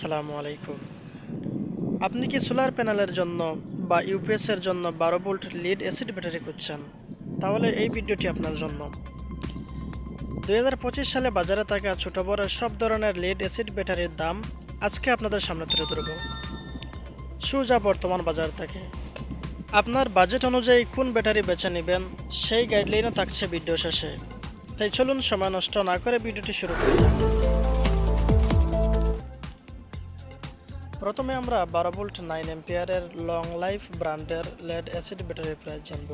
আসসালামু আলাইকুম। আপনি কি সোলার প্যানেলের জন্য বা ইউপিএস এর জন্য বারো ভোল্ট লিড অ্যাসিড ব্যাটারি খুঁজছেন? তাহলে এই ভিডিওটি আপনার জন্য। দুই হাজার পঁচিশ সালে বাজারে থাকা ছোট বড় সব ধরনের লিড অ্যাসিড ব্যাটারির দাম আজকে আপনাদের সামনে তুলে ধরব। সুজা বর্তমান বাজার থেকে। আপনার বাজেট অনুযায়ী কোন ব্যাটারি বেছে নেবেন, সেই গাইডলাইনও থাকছে ভিডিও শেষে। তাই চলুন সময় নষ্ট না করে ভিডিওটি শুরু করি। প্রথমে আমরা বারো ভোল্ট নাইন এম্পিয়ারের লং লাইফ ব্র্যান্ডের লেড অ্যাসিড ব্যাটারির প্রাইস জানব।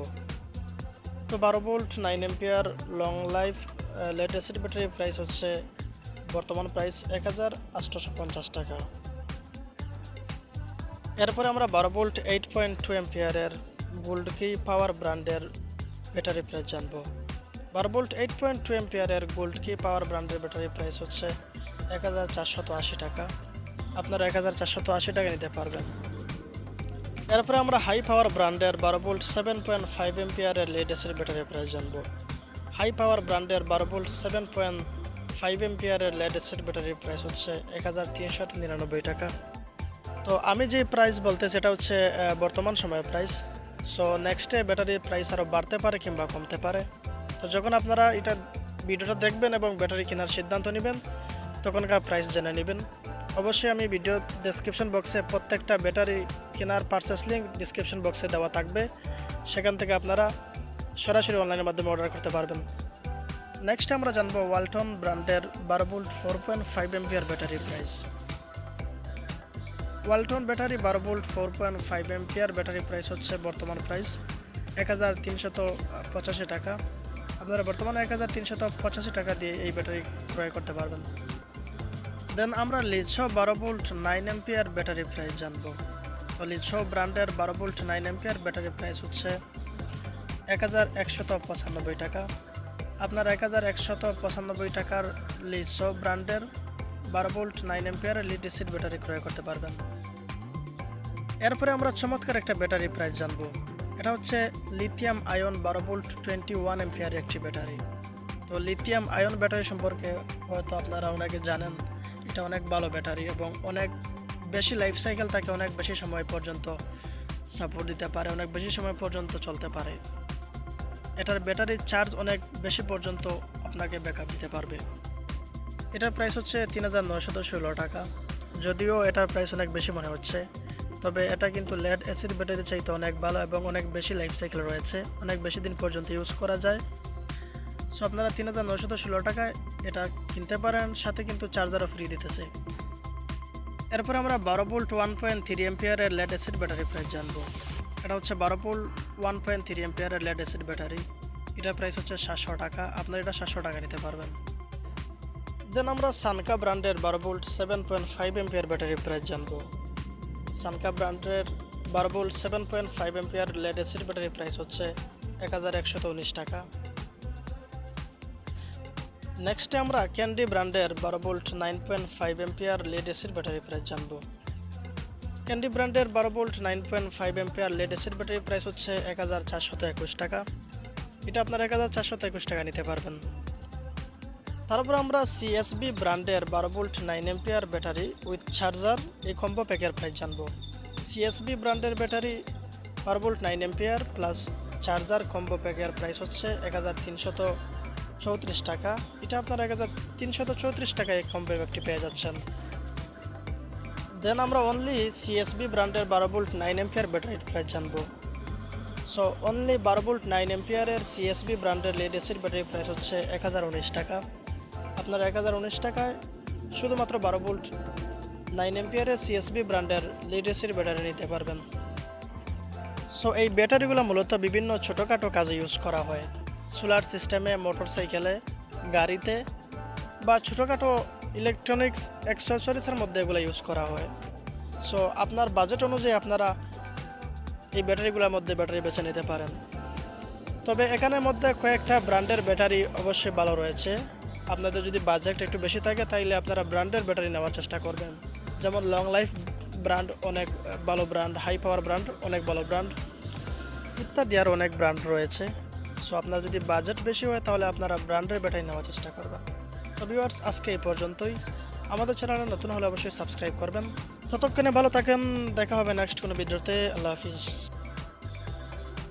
তো বারো volt nine ampere long life lead acid ব্যাটারির প্রাইস হচ্ছে বর্তমান প্রাইস এক হাজার আটশোশো পঞ্চাশ টাকা। এরপরে আমরা বারো ভোল্ট এইট পয়েন্ট টু এম্পিয়ারের গোল্ড কি পাওয়ার ব্র্যান্ডের ব্যাটারি প্রাইস জানব। বারো ভোল্ট এইট পয়েন্ট টু এম্পিয়ারের গোল্ড কি পাওয়ার ব্র্যান্ডের ব্যাটারি প্রাইস হচ্ছে এক হাজার চারশত আশি টাকা। আপনারা এক হাজার চারশত আশি টাকা নিতে পারবেন। এরপরে আমরা হাই পাওয়ার ব্র্যান্ডের বারো ভোল্ট সেভেন পয়েন্ট ফাইভ এম্পিয়ারের লেডেসের ব্যাটারি প্রাইস জানব। হাই পাওয়ার ব্র্যান্ডের বারো ভোল্ট সেভেন পয়েন্ট ফাইভ এম্পিয়ারের লেডেসের ব্যাটারির প্রাইস হচ্ছে এক হাজার তিনশত নিরানব্বই টাকা। তো আমি যে প্রাইস বলতে, সেটা হচ্ছে বর্তমান সময়ের প্রাইস সো নেক্সটে ব্যাটারির প্রাইস আরও বাড়তে পারে কিংবা কমতে পারে। তো যখন আপনারা এটা, ভিডিওটা দেখবেন এবং ব্যাটারি কেনার সিদ্ধান্ত নেবেন, তখনকার প্রাইস জেনে নেবেন। অবশ্যই আমি ভিডিও ডেসক্রিপশন বক্সে প্রত্যেকটা ব্যাটারি কেনার পার্সেস লিঙ্ক ডিসক্রিপশন বক্সে দেওয়া থাকবে। সেখান থেকে আপনারা সরাসরি অনলাইনের মাধ্যমে অর্ডার করতে পারবেন। নেক্সট আমরা জানব ওয়ালটন ব্র্যান্ডের বারো four point five ampere battery price Walton battery বারো volt four point five ampere battery price হচ্ছে বর্তমান প্রাইস এক হাজার তিনশত পঁচাশি টাকা। আপনারা বর্তমানে এক হাজার তিনশত পঁচাশি টাকা দিয়ে এই ব্যাটারি ক্রয় করতে পারবেন। দেন আমরা লিজো বারো volt nine ampere battery price জানব। তো লিজো ব্র্যান্ডের বারো volt nine ampere battery price হচ্ছে এক হাজার একশত পঁচানব্বই টাকা। আপনার এক হাজার একশত পঁচানব্বই টাকার লিজো ব্র্যান্ডের বারো volt nine ampere lead acid battery ক্রয় করতে পারবেন। এরপরে আমরা চমৎকার একটা ব্যাটারি প্রাইস জানব। এটা হচ্ছে লিথিয়াম আয়ন বারো ভোল্ট টোয়েন্টি ওয়ান এম্পিয়ার একটি ব্যাটারি। তো লিথিয়াম আয়ন ব্যাটারি সম্পর্কে হয়তো আপনারা অনেকে জানেন। এটা অনেক ভালো ব্যাটারি এবং অনেক বেশি লাইফ সাইকেল থাকে অনেক বেশি সময় পর্যন্ত সাপোর্ট দিতে পারে, অনেক বেশি সময় পর্যন্ত চলতে পারে। এটার ব্যাটারির চার্জ অনেক বেশি পর্যন্ত আপনাকে ব্যাকআপ দিতে পারবে। এটার প্রাইস হচ্ছে তিন হাজার নয়শত ষোলো টাকা। যদিও এটার প্রাইস অনেক বেশি মনে হচ্ছে, তবে এটা কিন্তু লেড অ্যাসিড ব্যাটারি চাইতে অনেক ভালো এবং অনেক বেশি লাইফ সাইকেল রয়েছে, অনেক বেশি দিন পর্যন্ত ইউজ করা যায়। সো আপনারা তিন হাজার নয়শত ষোলো টাকায় এটা কিনতে পারেন, সাথে কিন্তু চার্জারও ফ্রি দিতেছে। এরপর আমরা বারো ভোল্ট ওয়ান পয়েন্ট থ্রি এম্পিয়ারের লেড অ্যাসিড ব্যাটারি প্রাইস জানব। এটা হচ্ছে বারো ভোল্ট ওয়ান পয়েন্ট থ্রি এম্পিয়ারের লেড অ্যাসিড ব্যাটারি এটার প্রাইস হচ্ছে সাতশো টাকা, আপনারা এটা সাতশো টাকা নিতে পারবেন। দেন আমরা সানকা ব্র্যান্ডের বারো volt seven point five ampere battery price জানব। সানকা ব্র্যান্ডের বারো volt seven point five ampere lead acid battery price হচ্ছে এক হাজার একশত উনিশ টাকা। নেক্সটে আমরা ক্যান্ডি ব্র্যান্ডের বারো volt nine point five ampere lead acid battery price জানব। ক্যান্ডি ব্র্যান্ডের বারো volt nine point five ampere lead acid battery price হচ্ছে এক হাজার চারশত একুশ টাকা। এটা আপনার এক হাজার চারশত একুশ টাকা নিতে পারবেন। তারপর আমরা সিএসবি ব্র্যান্ডের বারো volt nine ampere battery with charger এই কম্বো প্যাকের প্রাইস জানব। সিএসবি ব্র্যান্ডের ব্যাটারি বারো volt nine ampere plus charger combo প্যাকের price হচ্ছে এক হাজার তিনশত চৌত্রিশ টাকা। এটা আপনার এক হাজার তিনশত চৌত্রিশ টাকায় এই কম্বো প্যাকটি পেয়ে যাচ্ছেন। দেন আমরা অনলি সিএসবি ব্র্যান্ডের বারো ভোল্ট নাইন এম্পিয়ার ব্যাটারির প্রাইস জানব। সো অনলি বারো ভোল্ট নাইন এম্পিয়ারের সিএসবি ব্র্যান্ডের লেড এসিড ব্যাটারির প্রাইস হচ্ছে এক হাজার উনিশ টাকা। আপনার এক হাজার উনিশ টাকায় শুধুমাত্র বারো ভোল্ট নাইন এম্পিয়ারের সিএসবি ব্র্যান্ডের লিড এসির ব্যাটারি নিতে পারবেন। সো এই ব্যাটারিগুলো মূলত বিভিন্ন ছোটোখাটো কাজে ইউজ করা হয়। সোলার সিস্টেমে মোটর সাইকেলে গাড়িতে বা ছোটোখাটো ইলেকট্রনিক্স অ্যাক্সেসরিজের মধ্যে এগুলো ইউজ করা হয়। সো আপনার বাজেট অনুযায়ী আপনারা এই ব্যাটারিগুলোর মধ্যে ব্যাটারি বেছে নিতে পারেন। তবে এখানের মধ্যে কয়েকটা ব্র্যান্ডের ব্যাটারি অবশ্যই ভালো রয়েছে। আপনাদের যদি বাজেট একটু বেশি থাকে, তাইলে আপনারা ব্র্যান্ডের ব্যাটারি নেওয়ার চেষ্টা করবেন। যেমন লং লাইফ ব্র্যান্ড অনেক ভালো ব্র্যান্ড হাই পাওয়ার ব্র্যান্ড অনেক ভালো ব্র্যান্ড ইত্যাদি আর অনেক ব্র্যান্ড রয়েছে। সো আপনার যদি বাজেট বেশি হয়, তাহলে আপনারা ব্র্যান্ডের ব্যাটারি নেওয়ার চেষ্টা করবেন। তো ভিউয়ার্স আজকে এই পর্যন্তই। আমাদের চ্যানেলে নতুন হলে অবশ্যই সাবস্ক্রাইব করবেন। ততক্ষণে ভালো থাকেন, দেখা হবে নেক্সট কোনো ভিডিওতে আল্লাহ হাফিজ।